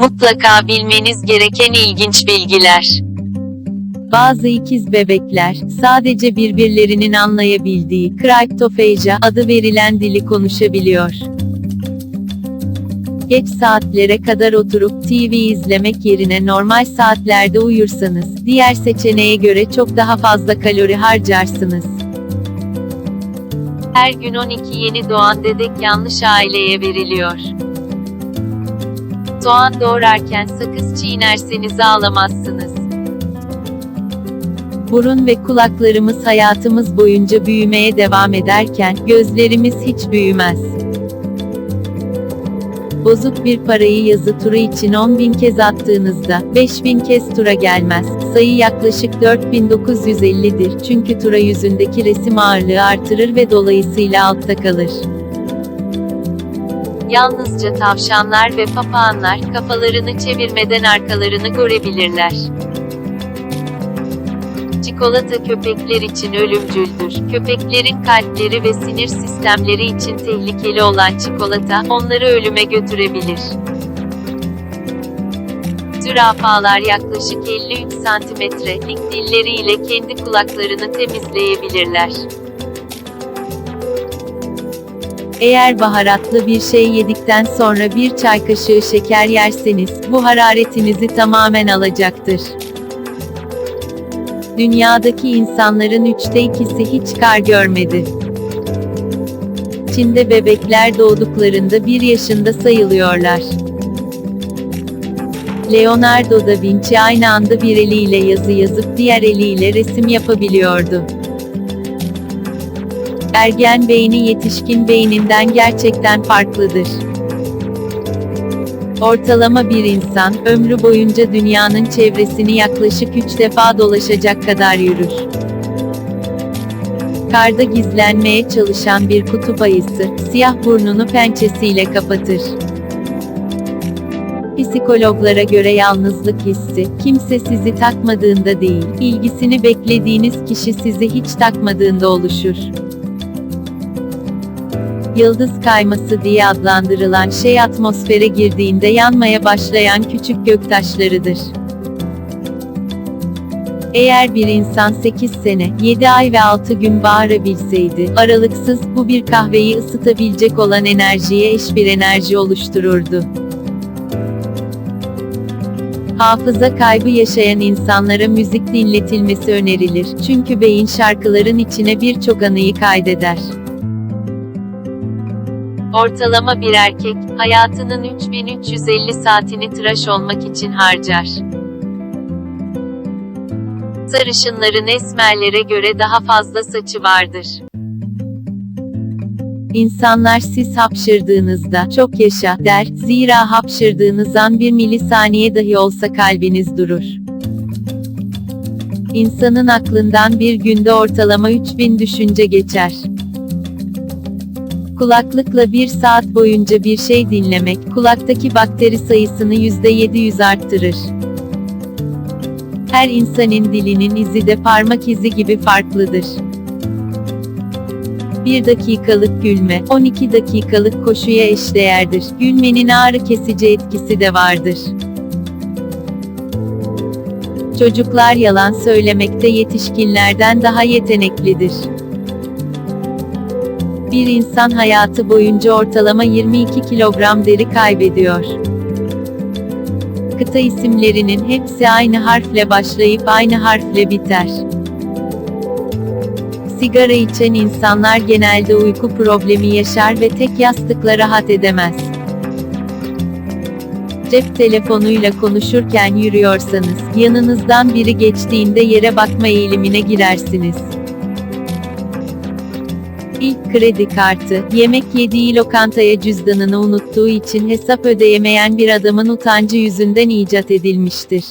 Mutlaka bilmeniz gereken ilginç bilgiler. Bazı ikiz bebekler, sadece birbirlerinin anlayabildiği Cryptophagia adı verilen dili konuşabiliyor. Geç saatlere kadar oturup TV izlemek yerine normal saatlerde uyursanız, diğer seçeneğe göre çok daha fazla kalori harcarsınız. Her gün 12 yeni doğan bebek yanlış aileye veriliyor. Doğan doğurarken sakız çiğnerseniz ağlamazsınız. Burun ve kulaklarımız hayatımız boyunca büyümeye devam ederken, gözlerimiz hiç büyümez. Bozuk bir parayı yazı turu için 10.000 kez attığınızda, 5000 kez tura gelmez. Sayı yaklaşık 4950'dir çünkü tura yüzündeki resim ağırlığı artırır ve dolayısıyla altta kalır. Yalnızca tavşanlar ve papağanlar kafalarını çevirmeden arkalarını görebilirler. Çikolata köpekler için ölümcüldür. Köpeklerin kalpleri ve sinir sistemleri için tehlikeli olan çikolata, onları ölüme götürebilir. Zürafalar yaklaşık 53 santimetrelik dilleriyle kendi kulaklarını temizleyebilirler. Eğer baharatlı bir şey yedikten sonra bir çay kaşığı şeker yerseniz, bu hararetinizi tamamen alacaktır. Dünyadaki insanların üçte ikisi hiç kar görmedi. Çin'de bebekler doğduklarında bir yaşında sayılıyorlar. Leonardo da Vinci aynı anda bir eliyle yazı yazıp diğer eliyle resim yapabiliyordu. Ergen beyni yetişkin beyninden gerçekten farklıdır. Ortalama bir insan, ömrü boyunca dünyanın çevresini yaklaşık 3 defa dolaşacak kadar yürür. Karda gizlenmeye çalışan bir kutup ayısı, siyah burnunu pençesiyle kapatır. Psikologlara göre yalnızlık hissi, kimse sizi takmadığında değil, ilgisini beklediğiniz kişi sizi hiç takmadığında oluşur. Yıldız kayması diye adlandırılan şey atmosfere girdiğinde yanmaya başlayan küçük göktaşlarıdır. Eğer bir insan 8 sene, 7 ay ve 6 gün bağırabilseydi, aralıksız, bu bir kahveyi ısıtabilecek olan enerjiye eş bir enerji oluştururdu. Hafıza kaybı yaşayan insanlara müzik dinletilmesi önerilir, çünkü beyin şarkıların içine birçok anıyı kaydeder. Ortalama bir erkek, hayatının 3350 saatini tıraş olmak için harcar. Sarışınların esmerlere göre daha fazla saçı vardır. İnsanlar siz hapşırdığınızda, çok yaşa, der, zira hapşırdığınız an bir milisaniye dahi olsa kalbiniz durur. İnsanın aklından bir günde ortalama 3000 düşünce geçer. Kulaklıkla bir saat boyunca bir şey dinlemek, kulaktaki bakteri sayısını %700 arttırır. Her insanın dilinin izi de parmak izi gibi farklıdır. 1 dakikalık gülme, 12 dakikalık koşuya eşdeğerdir. Gülmenin ağrı kesici etkisi de vardır. Çocuklar yalan söylemekte yetişkinlerden daha yeteneklidir. Bir insan hayatı boyunca ortalama 22 kilogram deri kaybediyor. Kıta isimlerinin hepsi aynı harfle başlayıp aynı harfle biter. Sigara içen insanlar genelde uyku problemi yaşar ve tek yastıkla rahat edemez. Cep telefonuyla konuşurken yürüyorsanız, yanınızdan biri geçtiğinde yere bakma eğilimine girersiniz. İlk kredi kartı, yemek yediği lokantaya cüzdanını unuttuğu için hesap ödeyemeyen bir adamın utancı yüzünden icat edilmiştir.